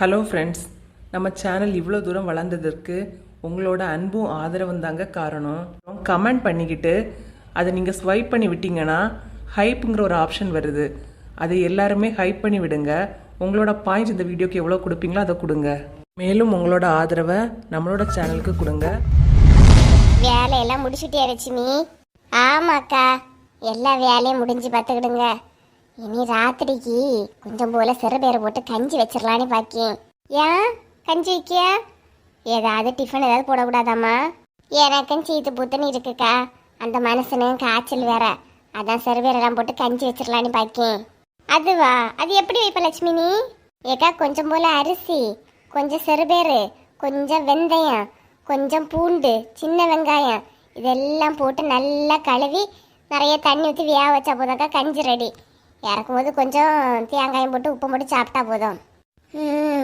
Hello friends நம்ம channel இவ்வளோ தூரம் வளர்ந்ததற்கு உங்களோட அன்பும் ஆதரவும் தாங்க காரணம். கமெண்ட் பண்ணிக்கிட்டு அதை நீங்கள் ஸ்வைப் பண்ணி விட்டீங்கன்னா ஹைப்புங்கிற ஒரு ஆப்ஷன் வருது. அதை எல்லாருமே ஹைப் பண்ணி விடுங்க. உங்களோட பாயிண்ட்ஸ் இந்த வீடியோக்கு எவ்வளோ கொடுப்பீங்களோ அதை கொடுங்க. மேலும் உங்களோட ஆதரவை நம்மளோட சேனலுக்கு கொடுங்க. வேலையெல்லாம் முடிச்சுட்டே லட்சுமி? ஆமாக்கா. எல்லா வேலையும் முடிஞ்சு பார்த்துக்கிடுங்க. இனி ராத்திரிக்கு கொஞ்சம் போல சிறுபேரை போட்டு கஞ்சி வச்சிடலான்னு பாக்கேன். ஏன்? கஞ்சி வைக்கிய? ஏதாவது டிஃபன் ஏதாவது போடக்கூடாதாம்மா? எனக்கும் சீத்து பூத்துன்னு இருக்குக்கா. அந்த மனுஷனும் காய்ச்சல் வேற. அதான் சிறுபேரெல்லாம் போட்டு கஞ்சி வச்சிடலான்னு பாக்கேன். அதுவா? அது எப்படி வைப்ப லட்சுமி நீ? ஏக்கா கொஞ்சம் போல அரிசி கொஞ்சம் சிறுபேரு கொஞ்சம் வெந்தயம் கொஞ்சம் பூண்டு சின்ன வெங்காயம் இதெல்லாம் போட்டு நல்லா கழுவி நிறைய தண்ணி ஊற்றி வேக வச்சா போதாக்கா கஞ்சி ரெடி இறக்கும்போது கொஞ்சம் தேங்காயம் போட்டு உப்பு போட்டு சாப்பிட்டா போதும்.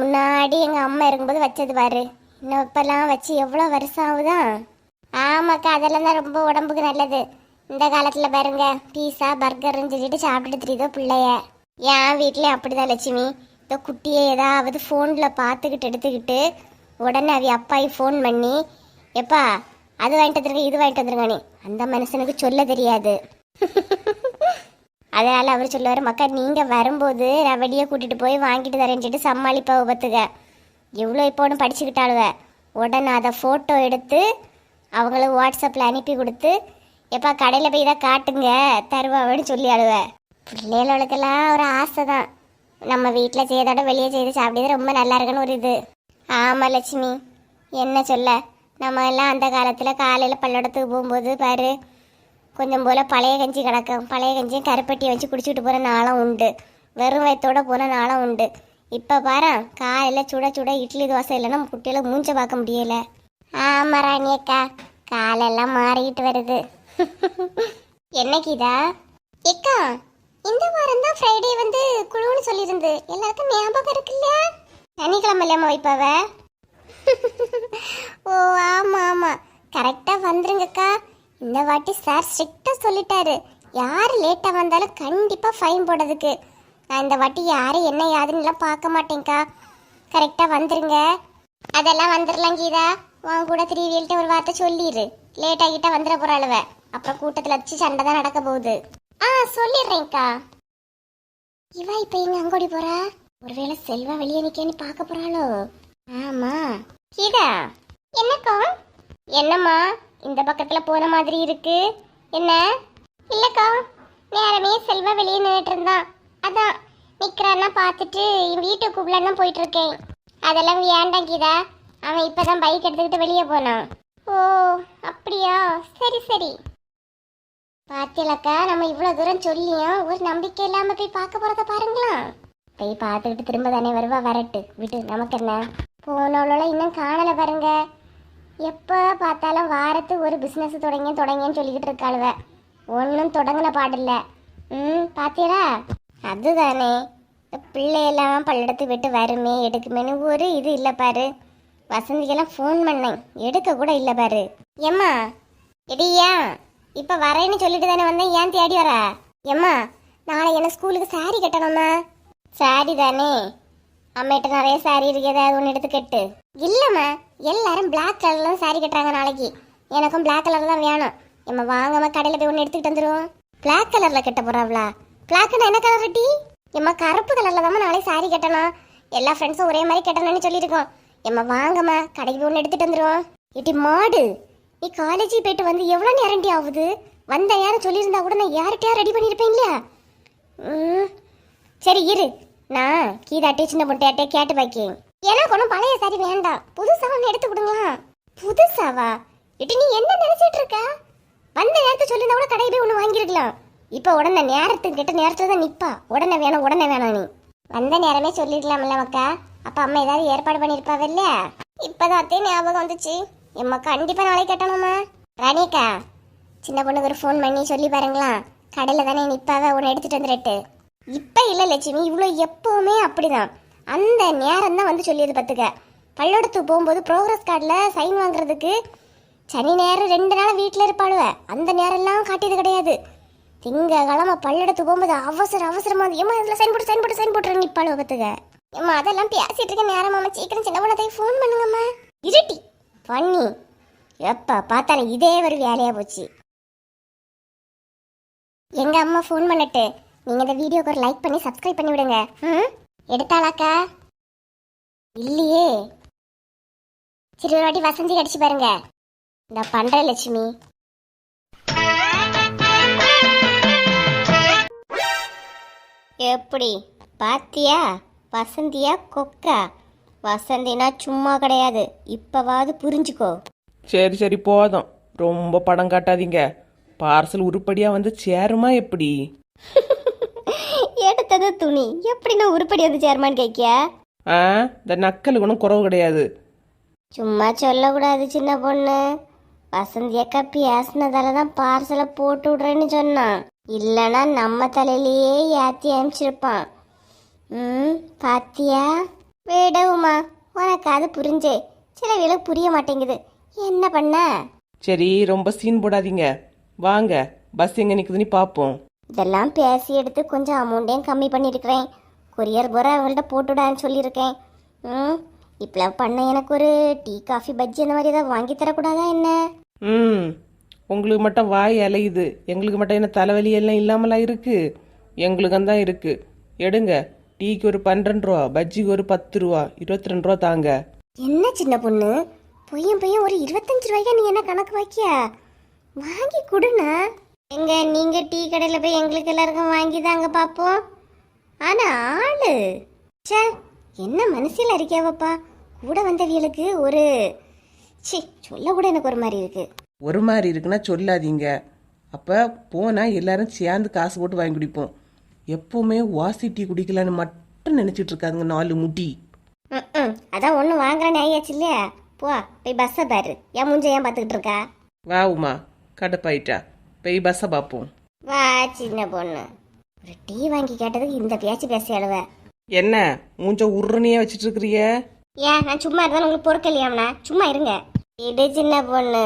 முன்னாடி எங்கள் அம்மா இருக்கும்போது வச்சது பாரு. இன்னும் இப்போல்லாம் வச்சு எவ்வளோ வருஷம் ஆகுதா? ஆமாக்கா அதெல்லாம் தான் ரொம்ப உடம்புக்கு நல்லது. இந்த காலத்தில் பாருங்க பீஸா பர்கர்னு சொல்லிட்டு சாப்பிட்டுட்டு தெரியுதோ பிள்ளைய. என் வீட்லேயும் அப்படிதான் லட்சுமி. இந்த குட்டியை ஏதாவது ஃபோனில் பார்த்துக்கிட்டு எடுத்துக்கிட்டு உடனே அவி அப்பாயி ஃபோன் பண்ணி எப்பா அது வாங்கிட்டு வந்துருங்க இது வாங்கிட்டு வந்துருங்க அந்த மனுஷனுக்கு சொல்ல தெரியாது. அதனால் அவர் சொல்லுவார் மக்கா நீங்கள் வரும்போது நான் வெளியே கூட்டிகிட்டு போய் வாங்கிட்டு தரேன்னு சொல்லிட்டு சமாளிப்பா பத்துக்க எவ்வளோ இப்போ ஒன்று படிச்சுக்கிட்டாளுவ. உடனே அதை ஃபோட்டோ எடுத்து அவங்கள வாட்ஸ்அப்பில் அனுப்பி கொடுத்து எப்பா கடையில் போய் இதை காட்டுங்க தருவாவன்னு சொல்லி அழுவ பிள்ளைகளுக்கெல்லாம் ஒரு ஆசை தான். நம்ம வீட்டில் செய்தோட வெளியே செய்து சாப்பிடுறது ரொம்ப நல்லா இருக்குன்னு ஒரு இது. ஆமாம் லட்சுமி. என்ன சொல்ல? நம்ம எல்லாம் அந்த காலத்தில் காலையில் பல்லடத்துக்கு போகும்போது பாரு கொஞ்சம் போல் பழைய கஞ்சி கிடக்கும். பழைய கஞ்சியும் கருப்பட்டியை வச்சு குடிச்சிட்டு போகிற நாளும் உண்டு. வெறும் வயத்தோட போன நாளும் உண்டு. இப்போ பாரு காலையில் சுட சுட இட்லி தோசை இல்லைன்னா குட்டியில் மூஞ்ச பார்க்க முடியல. ஆமாம் ராணி அக்கா. காலெல்லாம் மாறிக்கிட்டு வருது. என்னைக்குதா கீதா? எக்கா இந்த வாரம் தான் ஃப்ரைடே வந்து குழுன்னு சொல்லியிருந்து. எல்லாருக்கும் ஞாபகம் இருக்குல்ல சனிக்கிழமை இல்லையம்மா வைப்பாவ? ஓ ஆமாம் ஆமாம் கரெக்டாக வந்துருங்கக்கா இந்த வாட்டி சார் ஸ்ட்ரிக்டாக சொல்லிட்டாரு. யார் லேட்டாக வந்தாலும் கண்டிப்பாக ஃபைன் போடுறதுக்கு. நான் இந்த வாட்டி யாரும் என்ன யாருன்னுலாம் பார்க்க மாட்டேங்க்கா கரெக்டாக வந்துருங்க. அதெல்லாம் வந்துடலாம் கீதா. உன் கூட திருவியல்கிட்ட ஒரு வார்த்தை சொல்லிடு லேட் ஆகிட்டா வந்துட போறாளுவ அப்புறம் கூட்டத்தில் வச்சு சண்டை தான் நடக்க போகுது. ஆ சொல்லிடுறேங்க்கா இவா இப்ப எங்க அங்கோடி போறா? ஒருவேளை செல்வா வெளியே நிக்கன்னு பார்க்க போறாளோ? ஆமா. கீதா என்னக்கா? என்னம்மா? இந்த பக்கத்துல போன மாதிரி இருக்கு. என்ன? இல்லக்கா நேரமே செல்வா வெளியே நின்றுட்டு இருந்தான். அதான் நிக்கிறான்னா பார்த்துட்டு என் வீட்டுக்கு கூப்பிடலாம் போயிட்டு இருக்கேன் அதெல்லாம் வேண்டாம் கீதா. அவன் இப்பதான் பைக் எடுத்துக்கிட்டு வெளியே போனான். ஓ அப்படியா? சரி சரி. பார்த்தியலக்கா நம்ம இவ்வளோ தூரம் சொல்லியும் ஒரு நம்பிக்கை இல்லாமல் போய் பார்க்க போகிறத பாருங்களா போய் பார்த்துக்கிட்டு திரும்ப தானே வருவா வரட்டு. விட்டு நமக்கு என்ன? போனவளோட இன்னும் காணலை பாருங்க. எப்போ பார்த்தாலும் வாரத்துக்கு ஒரு பிஸ்னஸ் தொடங்க தொடங்கன்னு சொல்லிக்கிட்டு இருக்காளுவ. ஒன்றும் தொடங்கின பாடில்ல. ம் பார்த்தீரா அதுதானே. பிள்ளையெல்லாம் பல்லடத்து விட்டு வருமே எடுக்குமேனு ஒரு இது இல்லை பாரு. வசந்திக்கெல்லாம் ஃபோன் பண்ணேன். எடுக்க கூட இல்லை பாரு. ஏம்மா எடியா இப்போ வரேன்னு சொல்லிட்டு தானே வந்தேன். ஏன் தேடி வர? ஏம்மா நாளை என்ன ஸ்கூலுக்கு சாரி கட்டணுமா? சாரி தானே. அம்மிட்ட நிறைய சாரி இருக்கு ஏதாவது ஒன்று எடுத்து கட்டு. இல்லைம்மா எல்லாரும் பிளாக் கலர்ல saree கட்டுறாங்க நாளைக்கு. எனக்கும் பிளாக் கலர் தான் வேணும். எம்மா வாங்கம்மா கடையில் போய் ஒன்று எடுத்துக்கிட்டு வந்துருவோம். பிளாக் கலர்ல கட்ட போறாவளா பிளாக்னா என்ன கலர் ரெட்டி எம்மா கருப்பு கலர்ல தான் நாளைக்கு சாரி கட்டணும். எல்லா ஃப்ரெண்ட்ஸும் ஒரே மாதிரி கட்டணும்னு சொல்லியிருக்கோம். எம்மா வாங்கம்மா கடைக்கு போய் ஒன்று எடுத்துட்டு வந்துருவோம். இட்டி மாடு நீ காலேஜுக்கு போயிட்டு வந்து எவ்வளோ நேரண்டி ஆகுது வந்த யாரும் சொல்லியிருந்தா கூட நான் யார்கிட்டயா ரெடி பண்ணியிருப்பேன் இல்லையா? ம் சரி இரு. நான் கீதாட்டே சின்ன பொட்டையாட்டே கேட்டு வைக்கேன். எனக்கு ஒன்றும் பழைய சாரி வேண்டாம் புதுசா ஒன்று எடுத்து கொடுங்களா புதுசாவா? இட்டு நீ என்ன நினைச்சிட்டு இருக்க? வந்த நேரத்தை சொல்லியிருந்தா கூட கடையில் போய் ஒன்று வாங்கியிருக்கலாம் இப்போ உடனே நேரத்துக்கு கிட்ட நேரத்தில் தான் நிற்பா உடனே வேணும் உடனே வேணும் நீ. வந்த நேரமே சொல்லிருக்கலாம்ல மக்கா. அப்போ அம்மா ஏதாவது ஏற்பாடு பண்ணிருப்பாவ இல்லையா? இப்பதான் அத்தே ஞாபகம் வந்துச்சு. எம்மா கண்டிப்பாக நாளைக்கு கட்டணுமா? ராணிக்கா சின்ன பொண்ணுக்கு ஒரு ஃபோன் பண்ணி சொல்லி பாருங்களா கடையில் தானே நிப்பாவ? உன்னை எடுத்துகிட்டு வந்துடுட்டு. இப்போ இல்லை லட்சுமி. இவ்வளோ எப்போவுமே அப்படிதான். அந்த நேரம் தான் வந்து சொல்லியது பார்த்துக்க பல்லடத்துக்கு போகும்போது ப்ரோக்ரஸ் கார்டில் சைன் வாங்குறதுக்கு சனி நேரம் ரெண்டு நாள் வீட்டில் இருப்பாளுவ. அந்த நேரம்லாம் காட்டியது கிடையாது. திங்கக்கிழமை பல்லடத்துக்கு போகும்போது அவசர அவசரமாக ஏமா இதில் சைன் போட்டு சைன் போட்டு சைன் போட்டு நிற்பாளுவ பார்த்துக்க ஏமா அதெல்லாம் பேசிட்டு இருக்க நேரம் சீக்கிரம் சின்ன பண்ணதை ஃபோன் பண்ணுங்கம்மா. இருட்டி. பண்ணி எப்போ பார்த்தாலும் இதே ஒரு வேலையாக போச்சு. எங்கள் அம்மா ஃபோன் பண்ணட்டு. நீங்க இந்த வீடியோக்கு ஒரு லைக் பண்ணி சப்ஸ்கிரைப் பண்ணி விடுங்க. ம் எடுத்தாளாக்கா? இல்லையே. சரி ஒரு வாட்டி வசந்தி கடிச்சு பாருங்க. இந்த பண்ணுறேன் லட்சுமி. எப்படி? பாத்தியா? வசந்தியா? கொக்கா? வசந்தினா சும்மா கிடையாது. இப்பவாவது புரிஞ்சுக்கோ. சரி சரி போதும். ரொம்ப படம் காட்டாதீங்க. பார்சல் உருப்படியா வந்து சேருமா எப்படி? எடுத்தது துணி. எப்படி நான் உருப்படி வந்து சேர்மான்னு கேக்கியா ஆ இந்த நக்கல் குணம் குறவு கிடையாது. சும்மா சொல்லக்கூடாது சின்ன பொண்ணு. வசந்தி அக்கா பேசினதால தான் பார்சலை போட்டு விடுறேன்னு சொன்னான். இல்லைன்னா நம்ம தலையிலேயே ஏற்றி அனுப்பிச்சிருப்பான். ம் பாத்தியா? விடவுமா உனக்கு அது புரிஞ்சே. சில வேலை புரிய மாட்டேங்குது. என்ன பண்ண? சரி ரொம்ப சீன் போடாதீங்க. வாங்க பஸ் எங்க நிக்குதுன்னு பார்ப்போம் இதெல்லாம் பேசி எடுத்து கொஞ்சம் அமௌண்ட்டையும் கம்மி பண்ணியிருக்கிறேன். கொரியர் போகிற அவங்கள்ட்ட போட்டுடான்னு சொல்லியிருக்கேன். ம் இப்பெல்லாம் பண்ண எனக்கு ஒரு டீ காஃபி பஜ்ஜி அந்த மாதிரி ஏதாவது வாங்கி தரக்கூடாதா என்ன? ம் உங்களுக்கு மட்டும் வாய் அலையுது. எங்களுக்கு மட்டும் என்ன தலைவலி எல்லாம் இல்லாமலா இருக்கு? எங்களுக்கும் தான் இருக்கு. எடுங்க டீக்கு ஒரு பன்னெண்டு ரூபா பஜ்ஜிக்கு ஒரு பத்து ரூபா இருபத்தி ரெண்டு ரூபா தாங்க. என்ன சின்ன பொண்ணு? பொய்யன் பொய்யன் ஒரு இருபத்தஞ்சு ரூபாய்க்கா நீ என்ன கணக்கு வைக்கியா? வாங்கி கொடுண்ணா. எங்க நீங்க டீ கடையில் போய் எங்களுக்கு எல்லாருக்கும் வாங்கி தாங்க பார்ப்போம் ஆனா ஆளு. ச்சே என்ன மனசில் இருக்கியாவப்பா? கூட வந்தவியலுக்கு ஒரு சி சொல்ல கூட எனக்கு ஒரு மாதிரி இருக்கு. ஒரு மாதிரி இருக்குன்னா சொல்லாதீங்க. அப்போ போனால் எல்லாரும் சேர்ந்து காசு போட்டு வாங்கி குடிப்போம். எப்பவுமே வாசி டீ குடிக்கலான்னு மட்டும் நினச்சிட்டு இருக்காங்க நாலு முடி ம் அதான் ஒன்று வாங்குறேன்னு ஆயாச்சு இல்லையா? போ போய் பஸ்ஸை பாரு. என் மூஞ்ச ஏன் பார்த்துக்கிட்டு இருக்கா? வா உமா கடுப்பாயிட்டா. போய் பஸ்ஸை பார்ப்போம் வா சின்ன பொண்ணு. ஒரு டீ வாங்கி கேட்டதுக்கு இந்த பேச்சு பேசி அழுவ. என்ன மூஞ்ச உருணையே வச்சிட்டு இருக்கிறிய ஏன் நான் சும்மா இருந்தாலும் உங்களுக்கு பொறுக்கலையாம்ண்ணா சும்மா இருங்க. இது சின்ன பொண்ணு.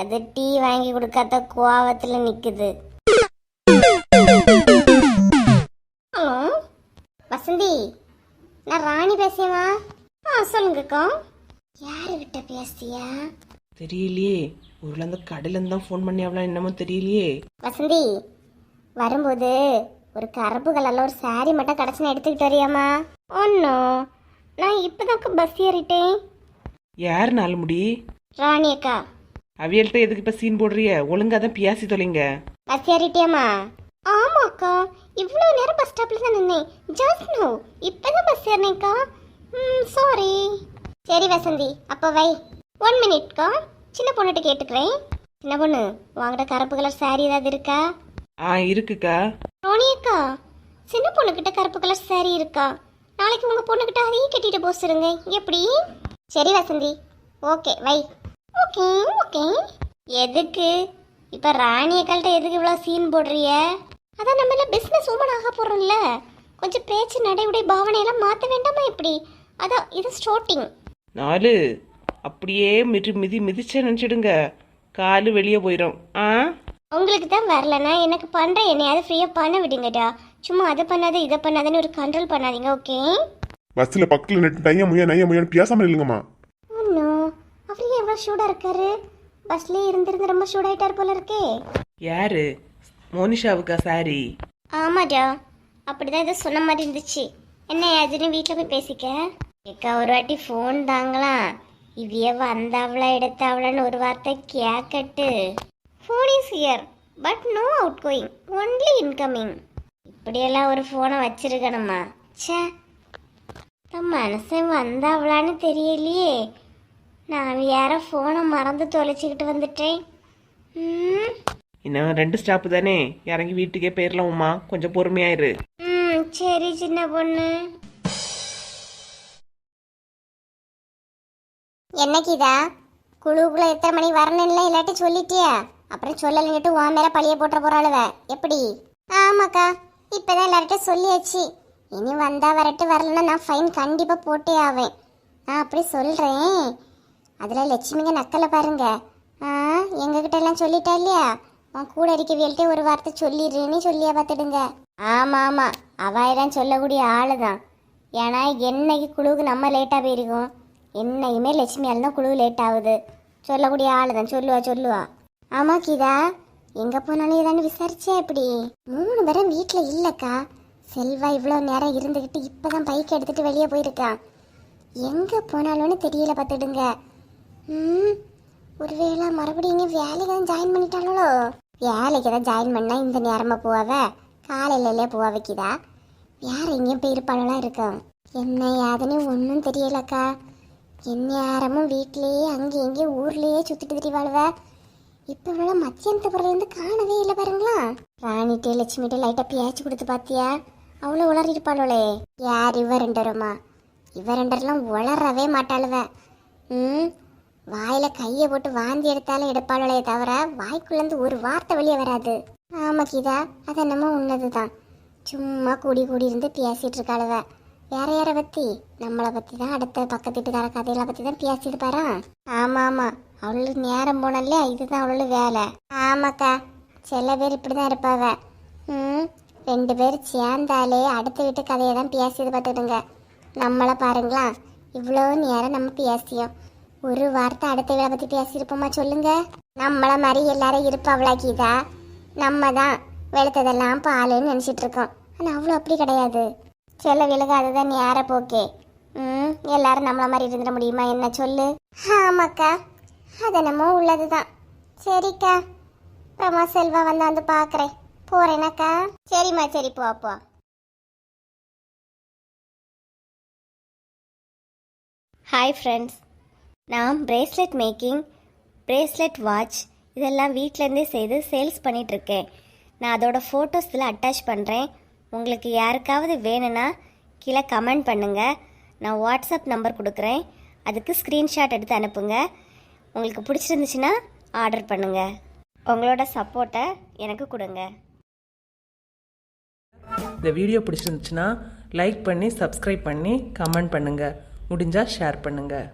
அது டீ வாங்கி கொடுக்காத கோவத்துல நிக்குது. ஹலோ வசந்தி நான் ராணி பேசியமா ஆ சொல்லுங்கக்கா. யாரு கிட்ட பேசியா? தெரியலையே. ஒரு அந்த கடையிலேருந்து தான் ஃபோன் பண்ணி அவ்வளோ என்னமோ தெரியலையே. வசந்தி வரும்போது ஒரு கருப்பு கலர்ல ஒரு saree மட்டும் கிடச்சுன்னு எடுத்துக்கிட்டு வரியாமா ஒன்றும் நான் இப்போதாக்க பஸ் ஏறிட்டேன். யார் நாலு முடி ராணி அக்கா. அவியல்கிட்ட எதுக்கு இப்போ சீன் போடுறிய? ஒழுங்கா தான் பேசி தொலைங்க. பஸ் ஏறிட்டியாமா ஆமாக்கா. இவ்வளோ நேரம் பஸ் ஸ்டாப்ல தான் நின்னேன். ஜஸ்ட் நோ இப்போதான் பஸ் ஏறினேக்கா ம் சாரி சரி வசந்தி அப்போ வை. ஒன் மினிட்க்கா சின்ன பொண்ணுகிட்ட கேட்டுக்கிறேன். சின்ன பொண்ணு வாங்கிட்ட கருப்பு கலர் saree ஏதாவது இருக்கா? ஆ இருக்குக்கா. ரோனி அக்கா சின்ன பொண்ணுகிட்ட கருப்பு கலர் saree இருக்கா? நாளைக்கு உங்க பொண்ணுகிட்ட அதையும் கட்டிட்டு போக சொல்லுங்க. எப்படி? சரி வசந்தி. ஓகே வை. Okay okay. எதுக்கு? இப்ப ராணி அக்காள்கிட்ட எதுக்கு இவ்வளோ சீன் போடுறிய அதான் நம்ம எல்லாம் பிஸ்னஸ் உமன் ஆக போறோம்ல. கொஞ்சம் பேச்சு நடை உடை பாவனையெல்லாம் மாற்ற வேண்டாமா இப்படி அதான் இது ஸ்டார்டிங் நாலு. அப்படியே மிதி மிதி மிதிச்சே நினச்சிடுங்க. காலு வெளியே போயிடும் ஆ? உங்களுக்கு தான் வரலன்னா எனக்கு பண்ற என்னையாவது ஃப்ரீயாக பண்ண விடுங்கடா. சும்மா அதை பண்ணாத இதை பண்ணாதன்னு ஒரு கண்ட்ரோல் பண்ணாதீங்க ஓகே பஸ்ஸில் பக்கத்தில் நின்று டையா முய்யா நையா முய்யான்னு பேசாமல் இல்லைங்கம்மா ஒன்றும் அவர் ஏன் எவ்வளோ ஷூடாக இருக்காரு? பஸ்லேயே இருந்திருந்து ரொம்ப ஷூடாயிட்டார் போல இருக்கே. யாரு? மோனிஷாவுக்கா சாரி? ஆமாடா. அப்படிதான் ஏதோ சொன்ன மாதிரி இருந்துச்சு. என்ன அதுன்னு வீட்டில் போய் பேசிக்க? ஏக்கா ஒரு வாட்டி ஃபோன் தாங்களாம். இவ்விய வந்தாவளா எடுத்தாவளான்னு ஒரு வார்த்தை கேட்கட்டு phone is here but no outgoing only incoming இப்படியெல்லாம் ஒரு ஃபோனை வச்சிருக்கணுமா? ச்சே. இந்த மனுஷன் வந்தாவளான்னு தெரியலையே. நான் வேற ஃபோனை மறந்து தொலைச்சிக்கிட்டு வந்துட்டேன். ம். இன்னும் ரெண்டு ஸ்டாப்பு தானே? இறங்கி வீட்டுக்கே போயிடலாம் உமா கொஞ்சம் பொறுமையாயிரு ம் சரி சின்ன பொண்ணு. என்னைக்குதா குழுவுக்குள்ள எத்தனை மணி வரணும்ல இல்லாட்டி சொல்லிட்டியா? அப்புறம் சொல்லலைன்னுட்டு உன் மேல பழிய போட்டுற போறாளுவ. எப்படி? ஆமாக்கா இப்பதான் எல்லார்ட்டும் சொல்லியாச்சு. இனி வந்தா வரட்டு வரலன்னா நான் ஃபைன் கண்டிப்பா போட்டே ஆவேன். நான் அப்படி சொல்றேன். அதுல லட்சுமிங்க நக்கலை பாருங்க. ஆ எங்ககிட்ட எல்லாம் சொல்லிட்டா இல்லையா? உன் கூட இருக்கவியல்கிட்ட ஒரு வார்த்தை சொல்லிடுறேன்னு சொல்லியா பார்த்துடுங்க. ஆமா ஆமா. அவாயிரம் சொல்லக்கூடிய ஆளு தான் ஏன்னா என்னைக்கு குழுவுக்கு நம்ம லேட்டாக போயிருக்கோம்? என்னையுமே லட்சுமி தான் குழு லேட் ஆகுது. சொல்லக்கூடிய ஆள் தான் சொல்லுவா சொல்லுவா. ஆமா கீதா. எங்க போனாலும் ஏதானு விசாரிச்சா எப்படி? மூணு பேரும் வீட்டில் இல்லைக்கா. செல்வா இவ்வளோ நேரம் இருந்துக்கிட்டு இப்போதான் பைக் எடுத்துட்டு வெளியே போயிருக்கான் எங்க போனாலும்னு தெரியல பார்த்துடுங்க. ம் ஒருவேளை மறுபடியும் வேலைக்கு தான் ஜாயின் பண்ணிட்டாங்களோ? வேலைக்கு தான் ஜாயின் பண்ணால் இந்த நேரமாக போவாவ காலையிலே போவா வைக்கிதா வேற எங்கேயும் போய் இருப்பாளா இருக்கும் என்ன யாதுன்னு ஒன்றும் தெரியலக்கா. எந்நேரமும் நேரமும் அங்கே இங்கே ஊர்லேயே சுத்திட்டு திரிவாளுவ இப்போ இவ்வளோ மத்தியானத்து பிறகுலேருந்து காணவே இல்லை பாருங்களா? ராணிட்டே லட்சுமிட்டே லைட்டாக பேச்சு கொடுத்து பார்த்தியா அவ்வளோ உளறிருப்பாளோளே. யார் இவ ரெண்டருமா? இவ ரெண்டரெல்லாம் உளரவே மாட்டாளுவ. ம்? வாயில் கையை போட்டு வாந்தி எடுத்தாலும் எடுப்பாளே தவிர வாய்க்குள்ளேருந்து ஒரு வார்த்தை வெளியே வராது. ஆமா கீதா அது என்னமோ உன்னதுதான். சும்மா கூடி கூடி இருந்து பேசிட்டு இருக்காளுவ. வேற யாரை பத்தி? நம்மளை பத்தி தான் அடுத்த பக்கத்து வீட்டுக்கார கதையில பத்தி தான் பேசிட்டு பாரா ஆமா ஆமா. அவளுக்கு நேரம் போனல இதுதான் அவளோட வேலை. ஆமாக்கா. சில பேர் இப்படிதான் இருப்பாவ. ம் ரெண்டு பேர் சேர்ந்தாலே அடுத்த வீட்டு கதையை தான் பேசியது பார்த்துடுங்க நம்மளை பாருங்களா. இவ்வளோ நேரம் நம்ம பேசியோம். ஒரு வார்த்தை அடுத்த வேலை பற்றி பேசியிருப்போமா சொல்லுங்க? நம்மளை மாதிரி எல்லாரும் இருப்பாவளா கீதா நம்ம தான் வெளுத்ததெல்லாம் பாலுன்னு நினச்சிட்டு இருக்கோம். ஆனால் அவ்வளோ அப்படி கிடையாது. செல்ல விலகு அதுதான் நேர போக்கே? ம் எல்லாரும் நம்மள மாதிரி இருந்துட முடியுமா என்ன சொல்லு? ஆமாக்கா அது உள்ளது உள்ளதுதான். சரிக்கா அப்புறமா செல்வா வந்து வந்து பார்க்குறேன் போகிறேனாக்கா சரிம்மா சரி போ ஹாய் ஃப்ரெண்ட்ஸ் நான் பிரேஸ்லெட் மேக்கிங் பிரேஸ்லெட் வாட்ச் இதெல்லாம் வீட்டிலேருந்தே செய்து சேல்ஸ் பண்ணிகிட்ருக்கேன் நான் அதோட ஃபோட்டோஸில் அட்டாச் பண்ணுறேன் உங்களுக்கு யாருக்காவது வேணும்னா கீழே கமெண்ட் பண்ணுங்கள் நான் வாட்ஸ்அப் நம்பர் கொடுக்குறேன். அதுக்கு ஸ்க்ரீன்ஷாட் எடுத்து அனுப்புங்க. உங்களுக்கு பிடிச்சிருந்துச்சுன்னா ஆர்டர் பண்ணுங்கள் உங்களோட சப்போர்ட்டை எனக்கு கொடுங்க. இந்த வீடியோ பிடிச்சிருந்துச்சுன்னா லைக் பண்ணி சப்ஸ்கிரைப் பண்ணி கமெண்ட் பண்ணுங்கள் முடிஞ்சால் ஷேர் பண்ணுங்கள்